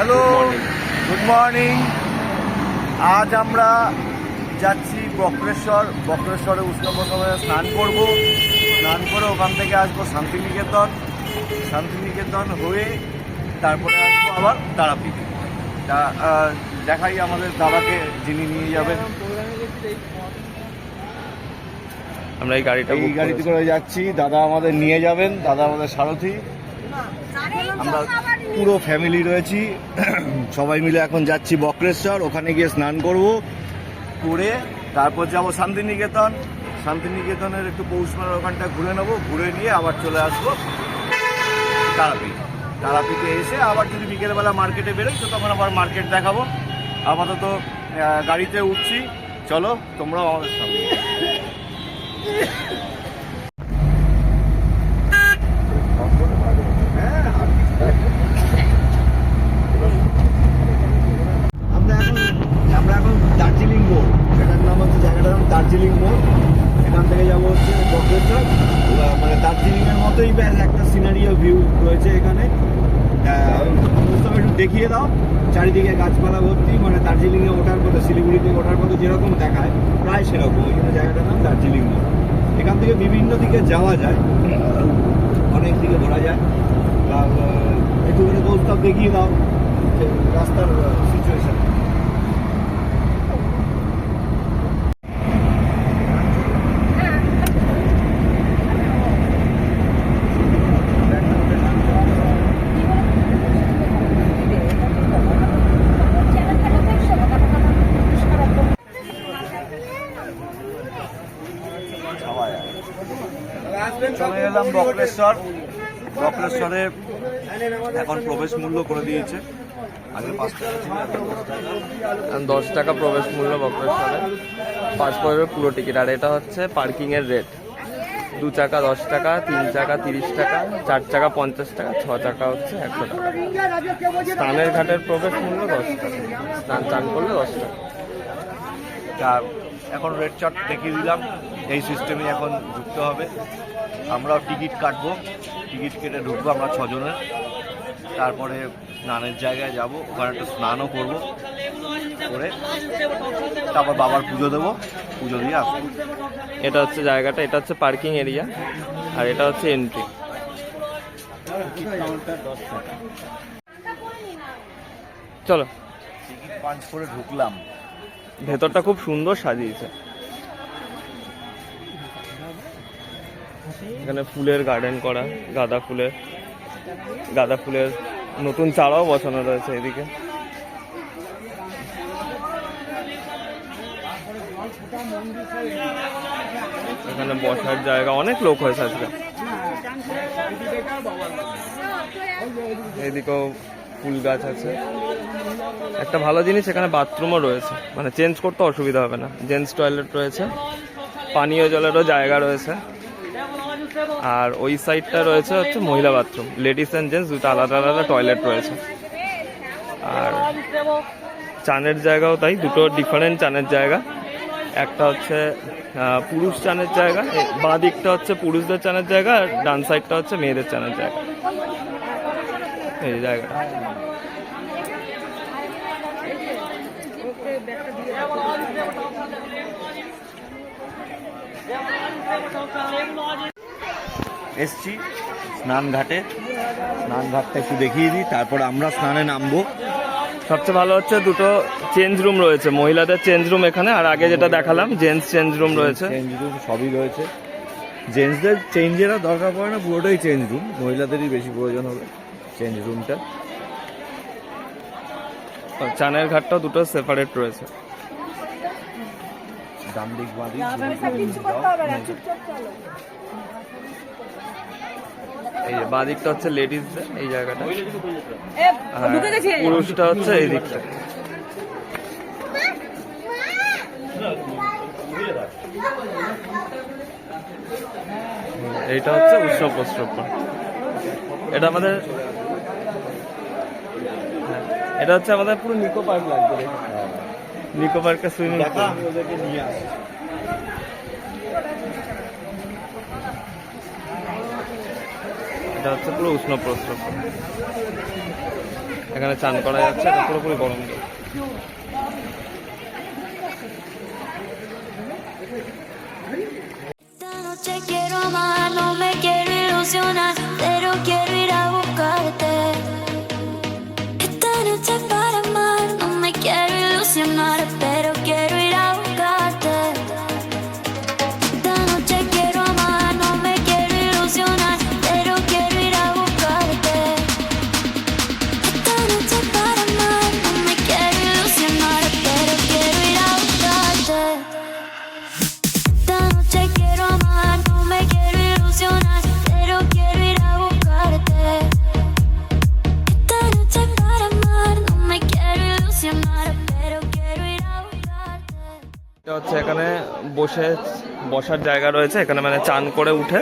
Hello good morning আজ আমরা যাচ্ছি বক্রেশ্বর। বক্রেশ্বরে উষ্ণ সময়ে স্নান করব। স্নান করে ওখান থেকে আসব শান্তিনিকেতন। শান্তিনিকেতন হয়ে তারপরে আসব আবার তারাপীঠ। তা দেখাই আমাদের দাদাকে যিনি নিয়ে যাবেন। আমরা এই গাড়িটা এই গাড়িতে করে যাচ্ছি। দাদা আমাদের নিয়ে যাবেন। দাদা আমাদের সারথি। আমরা পুরো ফ্যামিলি রয়েছি। সবাই মিলে এখন যাচ্ছি বক্রেশ্বর, ওখানে গিয়ে স্নান করব। করে তারপর যাব শান্তিনিকেতন। শান্তিনিকেতনের একটু পৌষমার ওখানটা ঘুরে নেব, ঘুরে নিয়ে আবার চলে আসব। তারাপীঠ। তারাপীঠে এসে আবার যদি বিকেলবেলা মার্কেটে বেরোই, তো তখন আবার মার্কেট দেখাবো। আপাতত গাড়িতে উঠছি। চলো, তোমরাও আমাদের সঙ্গে আমরা এখন আমরা এখন দার্জিলিং মোড় এটার নাম হচ্ছে জায়গাটার নাম দার্জিলিং মোড় এখান থেকে যাব হচ্ছে বক্রেশ্বর আহ, মানে দার্জিলিংয়ের মতোই একটা সিনারিও ভিউ রয়েছে এখানে। একটু দেখিয়ে দাও। চারিদিকে গাছপালা ভর্তি মানে দার্জিলিংয়ে ওঠার পথে শিলিগুড়িতে ওঠার পথে যেরকম দেখায় প্রায় সেরকম। ওই জন্য জায়গাটার নাম দার্জিলিং এখান থেকে বিভিন্ন দিকে যাওয়া যায়। অনেক দিকে ঘোরা যায়। বা, আহ, একটু করে দোস্তাব দেখিয়ে দাও রাস্তার সিচুয়েশন চলে এলাম বক্রেশ্বর বক্রেশ্বরে এখন প্রবেশ মূল্য করে দিয়েছে। আগে পাঁচ টাকা ছিল এখন দশ টাকা। প্রবেশ মূল্য বক্রেশ্বরে পাঁচ পড়বে পুরো টিকিট। আর এটা হচ্ছে পার্কিংয়ের রেট। দু চাকা দশ টাকা তিন চাকা তিরিশ টাকা চার চাকা পঞ্চাশ টাকা ছ চাকা হচ্ছে একশো টাকা। স্নানের ঘাটের প্রবেশ মূল্য দশ টাকা। স্নান চান করলে দশ টাকা। তা এখন রেড চার্ট দেখিয়ে দিলাম। এই সিস্টেমে এখন ঢুকতে হবে। আমরাও টিকিট কাটবো। টিকিট কেটে ঢুকবো আমরা ছজনের তারপরে স্নানের জায়গায় যাব। ওখানে একটু স্নানও করব। করে তারপর বাবার পুজো দেবো। পুজো দিয়ে আসব। এটা হচ্ছে জায়গাটা এটা হচ্ছে পার্কিং এরিয়া আর এটা হচ্ছে এন্ট্রি। চলো। টিকিট পাঞ্চ করে ঢুকলাম। ভেতরটা খুব সুন্দর সাজিয়েছে। এখানে ফুলের গার্ডেন করা, গাঁদা ফুলের গাঁদা ফুলের নতুন চারাও বসানো রয়েছে এদিকে। এখানে বসার জায়গা অনেক লোক হয়েছে আজকে। এদিকেও ফুল গাছ আছে। একটা ভালো জিনিস, এখানে বাথরুমও রয়েছে। মানে চেঞ্জ করতে অসুবিধা হবে না। জেন্টস টয়লেট রয়েছে। পানীয় জলেরও জায়গা রয়েছে। আর ওই সাইডটা রয়েছে হচ্ছে মহিলা বাথরুম। লেডিস অ্যান্ড জেন্টস দুটো আলাদা আলাদা টয়লেট রয়েছে। আর চানের জায়গাও তাই, দুটো ডিফারেন্ট চানের জায়গা। একটা হচ্ছে পুরুষ চানের জায়গা বাঁ দিকটা হচ্ছে পুরুষদের চানের জায়গা, আর ডান সাইডটা হচ্ছে মেয়েদের চানের জায়গা। এই জায়গাটা। এসছি স্নান ঘাটে। স্নান ঘাটটা একটু দেখিয়ে দিই তারপর আমরা স্নানে নামবো। সবচেয়ে ভালো হচ্ছে দুটো চেঞ্জ রুম রয়েছে মহিলাদের চেঞ্জ রুম এখানে আর আগে যেটা দেখালাম জেন্টস চেঞ্জ রুম রয়েছে। চেঞ্জ রুম সবই রয়েছে। জেন্টসদের চেঞ্জের আর দরকার পড়ে না পুরোটাই চেঞ্জ রুম মহিলাদেরই বেশি প্রয়োজন হবে চেঞ্জ রুমটা চানের ঘাটটাও দুটো সেপারেট রয়েছে। ডান দিক বাঁ দিক এই যে বাঁ দিকটা হচ্ছে লেডিসদের এই জায়গাটা। আর পুরুষটা হচ্ছে এই দিকটা এইটা হচ্ছে উৎসব প্রস্রবণ। এটা আমাদের হ্যাঁ, এটা হচ্ছে আমাদের পুরো নিকো পার্ক লাগবে। নিকো পার্কের সুইমিং দেখা আমি ওদেরকে নিয়ে আসি এটা হচ্ছে পুরো উষ্ণ প্রস্রবণ এখানে চান করা যাচ্ছে এটা পুরোপুরি গরম জল ilusionar, বসে বসার জায়গা রয়েছে, এখানে মানে চান করে উঠে,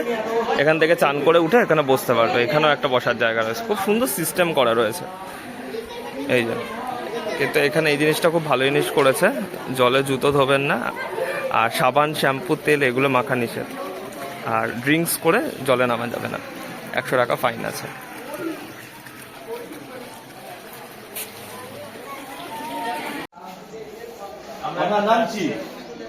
এখান থেকে চান করে উঠে এখানে বসতে পারবে। এখানেও একটা বসার জায়গা রয়েছে। খুব সুন্দর সিস্টেম করা রয়েছে। এই যে কিন্তু এখানে এই জিনিসটা খুব ভালো জিনিস করেছে। জলে জুতো ধোবেন না, আর সাবান, শ্যাম্পু, তেল এগুলো মাখা নিষেধ। আর ড্রিঙ্কস করে জলে নামা যাবে না। একশো টাকা ফাইন আছে। আমরা নামছি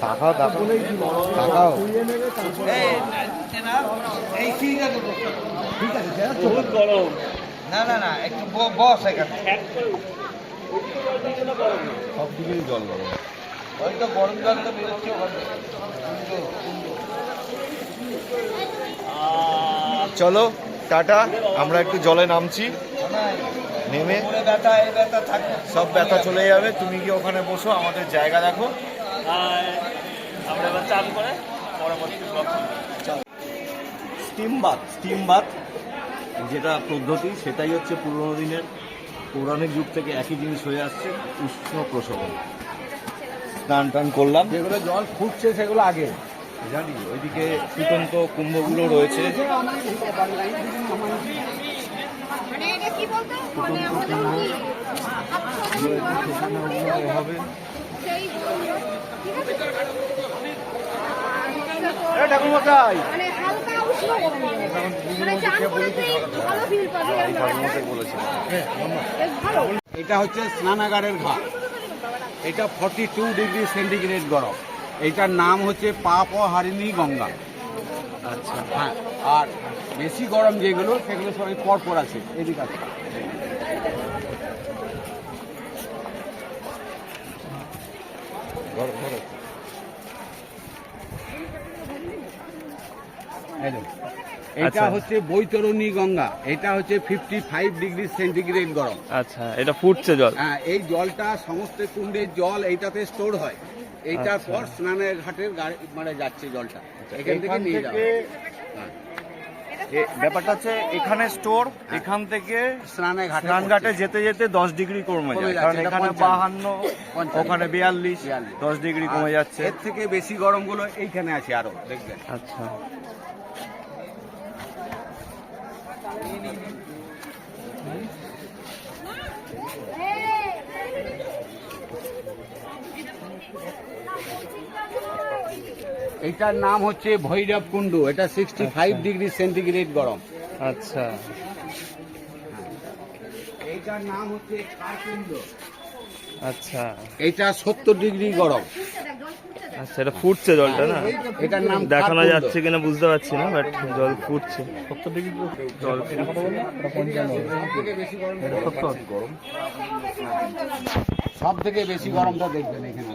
তাকাও তাকাও তাকাও। বহুত গরম। না না না একটু ব- বস এখানে। সব দিকেই জল গরম। ওই গরম জল তো বেরোচ্ছে চলো টাটা আমরা একটু জলে নামছি। নেমে সব ব্যথা চলে যাবে। তুমি কি ওখানে বসো আমাদের জায়গা দেখো। আমরা এবার চান করে স্টিম বাথ স্টিম বাথ যেটা পদ্ধতি সেটাই হচ্ছে পুরোনো দিনের পৌরাণিক যুগ থেকে একই জিনিস হয়ে আসছে উষ্ণ প্রসবন। স্নান টান করলাম। যেগুলো জল ফুটছে সেগুলো আগে। জানি ওইদিকে ফুটন্ত কুম্ভগুলো রয়েছে। মানে এটা কি বলতো? মানে আমাদের সেই ঠিক আছে মানে হালকা উষ্ণ মানে চান ভালো ফিল পাবে হচ্ছে স্নানাগারের ঘাট। এটা ফর্টি টু ডিগ্রি সেন্টিগ্রেড গরম। এইটার নাম হচ্ছে পাপ হারিণী গঙ্গা। আচ্ছা হ্যাঁ আর বেশি গরম যেগুলো সেগুলো সবাই পরপর আছে এদিকে আছে এটা আচ্ছা। হচ্ছে বৈতরণী গঙ্গা এটা হচ্ছে ফিফটি ফাইভ ডিগ্রি সেন্টিগ্রেড গরম। আচ্ছা এটা ফুটছে জল। হ্যাঁ এই জলটা সমস্ত কুণ্ডের জল এইটাতে স্টোর হয়। এইটার আচ্ছা। পর স্নানের ঘাটের মানে যাচ্ছে জলটা। এখান থেকে নিয়ে হ্যাঁ। এ- ব্যাপারটা হচ্ছে এখানে স্টোর এখান থেকে ঘাটে স্নান ঘাটে যেতে যেতে দশ ডিগ্রি কমে যায় কারণ এখানে বাহান্ন ওখানে বিয়াল্লিশ 42 দশ ডিগ্রি কমে যাচ্ছে। এর থেকে বেশি গরমগুলো এইখানে আছে আরও দেখবেন। আচ্ছা। এইটার নাম হচ্ছে ভৈরব কুণ্ডু। এটা সিক্সটি ফাইভ ডিগ্রি সেন্টিগ্রেড গরম। আচ্ছা। এইটার নাম হচ্ছে আচ্ছা। এইটা সত্তর ডিগ্রি গরম। আচ্ছা এটা ফুটছে জলটা না? এটার নাম দেখানো যাচ্ছে কিনা বুঝতে পারছি না বাট জল ফুটছে। সত্তর ডিগ্রি জল সব থেকে বেশি গরমটা দেখবেন এখানে।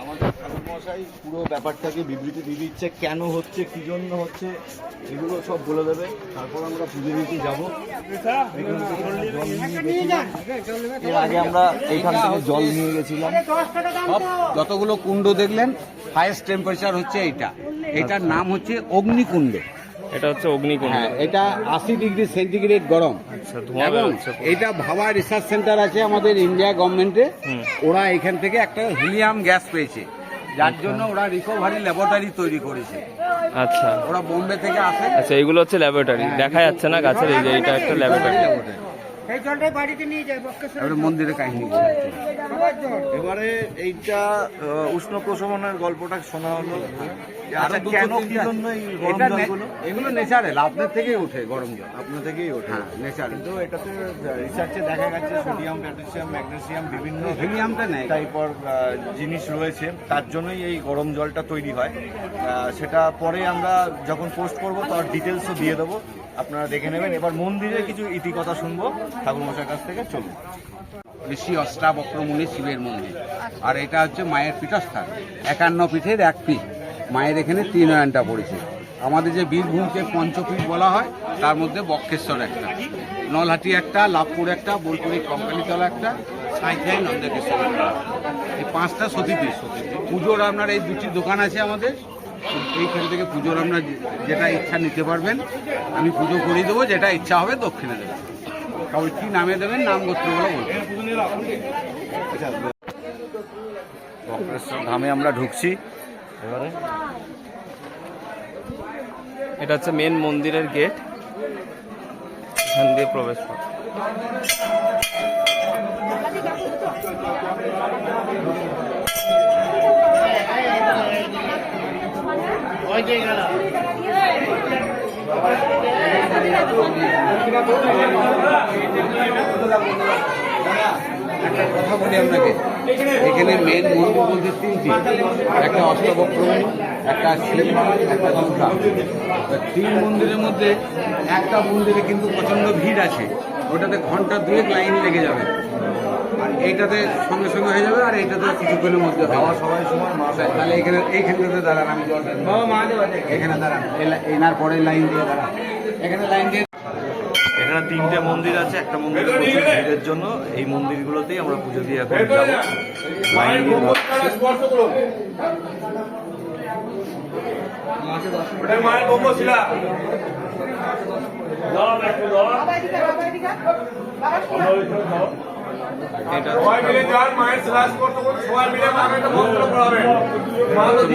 আমাদের ঠাকুরমশাই পুরো ব্যাপারটাকে বিবৃতি দিয়ে দিচ্ছে কেন হচ্ছে কি জন্য হচ্ছে এগুলো সব বলে দেবে। তারপর আমরা পুজো দিতে যাব। জল নিয়ে গেছিলাম। এর আগে আমরা এইখান থেকে জল নিয়ে গেছিলাম। সব যতগুলো কুণ্ড দেখলেন হাইয়েস্ট টেম্পারেচার হচ্ছে এইটা। এটার নাম হচ্ছে অগ্নিকুণ্ড। এটা হচ্ছে অগ্নিকুণ্ড। হ্যাঁ এটা আশি ডিগ্রি সেন্টিগ্রেড গরম। এবং এটা ভাবা রিসার্চ সেন্টার আছে আমাদের ইন্ডিয়া গভর্নমেন্টে ওরা এখান থেকে একটা হিলিয়াম গ্যাস পেয়েছে। যার জন্য ওরা রিকভারি ল্যাবরেটরি তৈরি করেছে। আচ্ছা। ওরা বোম্বে থেকে আসে। আচ্ছা এগুলো হচ্ছে ল্যাবরেটরি দেখা যাচ্ছে না গাছের এই যে এটা একটা ল্যাবরেটরি এবারে মন্দিরে কাহিনী। এবারে এইটা আহ, উষ্ণ প্রশমনের গল্পটা শোনা হলো। আচ্ছা কেন কি জন্য এই গরম জলগুলো? এগুলো নেচারেল আপনার থেকেই ওঠে গরম জল। আপনার থেকেই ওঠে। হ্যাঁ কিন্তু এটাতে রিসার্চে দেখা গেছে সোডিয়াম পটাশিয়াম ম্যাগনেসিয়াম বিভিন্ন হিলিয়ামটা টাইপের জিনিস রয়েছে। তার জন্যই এই গরম জলটা তৈরি হয়। সেটা পরে আমরা যখন পোস্ট করব তার ডিটেলসও দিয়ে দেবো। আপনারা দেখে নেবেন। এবার মন্দিরে কিছু ইতিকথা শুনব। ঠাকুরমশার কাছ থেকে চলুন। ঋষি অষ্টাবক্রমুনি শিবের মন্দির। আর এটা হচ্ছে মায়ের পীঠস্থান। একান্ন পীঠের এক পীঠ। মায়ের এখানে তিন পড়েছে। আমাদের যে বীরভূমকে পঞ্চপীঠ বলা হয়, তার মধ্যে বক্ষেশ্বর একটা। নলহাটি একটা, লাভপুর একটা, বোলপুরি কোম্পানিতলা একটা সাঁইথাই নন্দেকেশ্বর একটা। এই পাঁচটা সতীপীঠ। পুজোর আপনার এই দুটি দোকান আছে আমাদের। এইখান থেকে পুজোর যে- যেটা ইচ্ছা নিতে পারবেন, আমি পুজো করিয়ে দেবো, যেটা ইচ্ছা হবে দক্ষিণে দেবেন। কাউর কি নামে দেবেন, নাম গোত্রগুলো বলবেন বক্রেশ্বর ধামে আমরা ঢুকছি। এবারে। এটা হচ্ছে মেন মন্দিরের গেট এখান দিয়ে প্রবেশ পথ একটা কথা বলি আপনাকে। এখানে মেন মন্দির বলতে তিনটি। একটা অষ্টবক্রমণী একটা শিব, একটা দুর্গা। তিন মন্দিরের মধ্যে একটা মন্দিরে কিন্তু প্রচণ্ড ভিড় আছে। ওটাতে ঘণ্টা দুয়েক লাইন লেগে যাবে। এইটাতে সঙ্গে সঙ্গে হয়ে যাবে আর এইটাতে কিছুক্ষণের মধ্যে হয়ে সবাই সময় মা তাহলে এখানে এইখানটাতে দাঁড়ান আমি এখানে দাঁড়ান। এই এনার পরে লাইন দিয়ে দাঁড়ান। এখানে লাইন দিয়ে এখানে তিনটে মন্দির আছে একটা মন্দির প্রচুর ভিড়ের জন্য। এই মন্দিরগুলোতেই আমরা পুজো দিয়ে এখন যাব। লাইন দিয়ে মায়ের একটা দিয়ে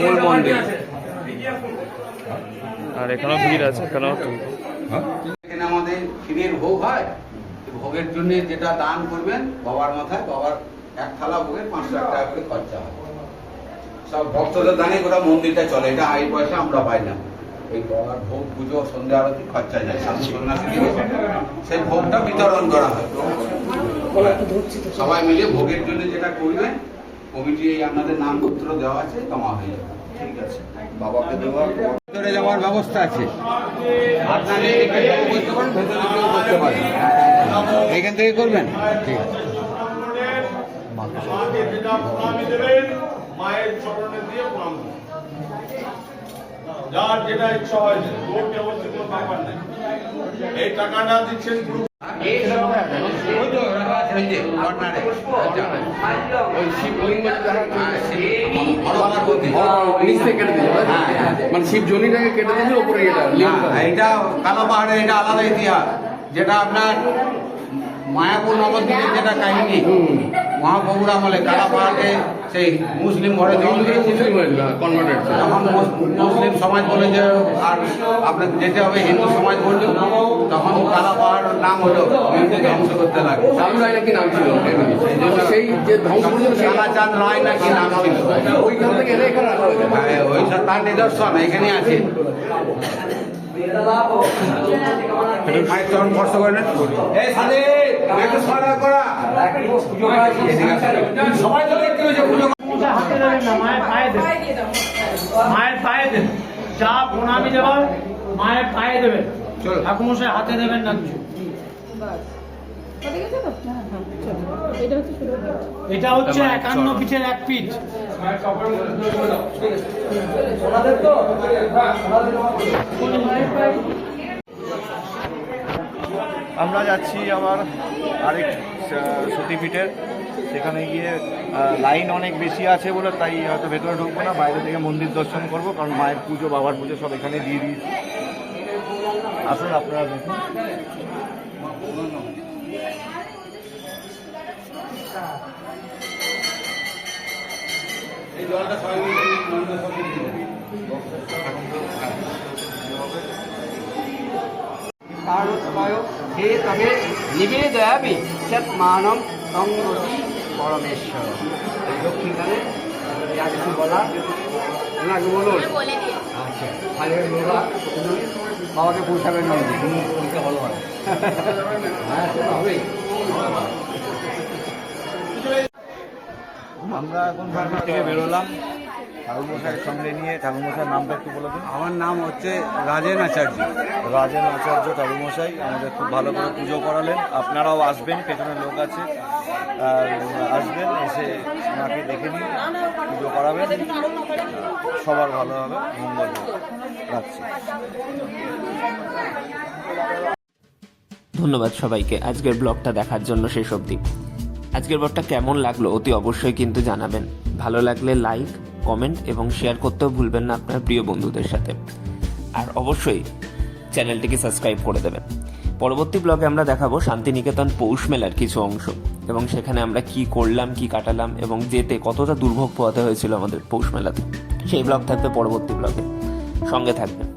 মূল মন্দির। আর এখানেও ভিড় আছে এখানেও এখানে আমাদের ক্ষীরের ভোগ হয়। ভোগের জন্য যেটা দান করবেন বাবার মাথায় বাবার এক থালা ভোগের পাঁচশো টাকা করে খরচা হয় সব ভক্তদের দানে গোটা মন্দিরটা চলে এটা এই পয়সা আমরা পাই না। এই বাবার ভোগ পুজো সন্ধ্যা আরতি খরচা যায় সাধু সন্ন্যাসী দিয়ে সেই ভোগটা বিতরণ করা হয়। সবাই মিলে ভোগের জন্য যেটা করবেন কমিটি এই আপনাদের নামপত্র দেওয়া আছে জমা হয়ে যাবে। ঠিক আছে? বাবাকে দেওয়া ভেতরে যাওয়ার ব্যবস্থা আছে। আপনারা এখান থেকে করতে পারেন ভেতরে গিয়েও করতে পারেন এখান থেকে করবেন? ঠিক আছে। মাকে যেটা প্রণামী দেবেন মায়ের চরণে দিয়ে প্রণাম যার যেটা ইচ্ছা হয় ভোট ব্যবস্থা কোনো ব্যাপার নাই। এই টাকাটা দিচ্ছেন গুরু ওই যে, কর্নারে। ওই শিবলিঙ্গ হ্যাঁ, হ্যাঁ, হ্যাঁ। মানে শিব জনিটাকে কেটে দিলে উপরে এটা না, কালো পাহাড়ের এটা আলাদা ইতিহাস যেটা আপনার মায়াপুর নবদ্বীপের যেটা কাহিনী মহাপ্রভুর আমলে কালা পাহাড়কে সেই মুসলিম ঘরে তখন মুসলিম সমাজ বলে যে আর আপনাকে যেতে হবে হিন্দু সমাজ বলল তখন কালা পাহাড় নাম হলো মন্দির ধ্বংস করতে লাগে। চালু রায় নাকি নাম ছিল? সেই যে ধ্বংস কালাচাঁদ রায় নাকি নাম ছিল? ওইখান থেকে এখানে হ্যাঁ, ওই তার নিদর্শন এখানে আছে। মায়ের চরণ স্পর্শ করে নেন এই সরা করা। সবাই তো দেখতে পেয়েছে পুজো হাতে দেবেন না মায়ের পায়ে দেবেন মায়ের পায়ে দেবেন যা প্রণামী দেওয়ার মায়ের পায়ে দেবেন চলো। ঠাকুমশাই হাতে দেবেন না কিছু। হয়ে তো এটা হচ্ছে একান্ন। পিঠের এক পিঠ। আমরা যাচ্ছি আবার আরেক সতীপীঠের। সেখানে গিয়ে লাইন অনেক বেশি আছে বলে তাই হয়তো ভেতরে ঢুকবো না, বাইরে থেকে মন্দির দর্শন করব, কারণ মায়ের পুজো, বাবার পুজো সব এখানে দিয়ে দিয়েছি। আসুন আপনারা দেখুন। হে তবে নিবেদয়ামি মানম তঙ্গতি পরমেশ্বর দক্ষিণখানে যা কিছু বলা? ওনাকে বলুন। আচ্ছা বাবা বাবাকে পৌঁছাবেন নন্দী বলতে ভালো হয় হ্যাঁ সেটা হবেই। আমরা এখন ঠাকুর থেকে বেরোলাম। ঠাকুরমশাইয়ের সঙ্গে নিয়ে ঠাকুরমশাইয়ের নামটা একটু বলে দিন। আমার নাম হচ্ছে রাজেন আচার্য। রাজেন আচার্য ঠাকুরমশাই আমাদের খুব ভালো করে পুজো করালেন। আপনারাও আসবেন পেছনে লোক আছে। আর আসবেন এসে মাকে দেখে নিন পুজো করাবেন। সবার ভালো হবে মঙ্গল রাখছি। ধন্যবাদ সবাইকে। আজকের ব্লগটা দেখার জন্য শেষ অবধি। আজকের ব্লগটা কেমন লাগল অতি অবশ্যই কিন্তু জানাবেন। ভালো লাগলে লাইক কমেন্ট এবং শেয়ার করতেও ভুলবেন না আপনার প্রিয় বন্ধুদের সাথে। আর অবশ্যই চ্যানেলটিকে সাবস্ক্রাইব করে দেবেন। পরবর্তী ব্লগে আমরা দেখাবো শান্তিনিকেতন পৌষ মেলার কিছু অংশ এবং সেখানে আমরা কি করলাম, কি কাটালাম এবং যেতে কতটা দুর্ভোগ পোহাতে হয়েছিল আমাদের পৌষ মেলাতে। সেই ব্লগ থাকবে পরবর্তী ব্লগে। সঙ্গে থাকবেন।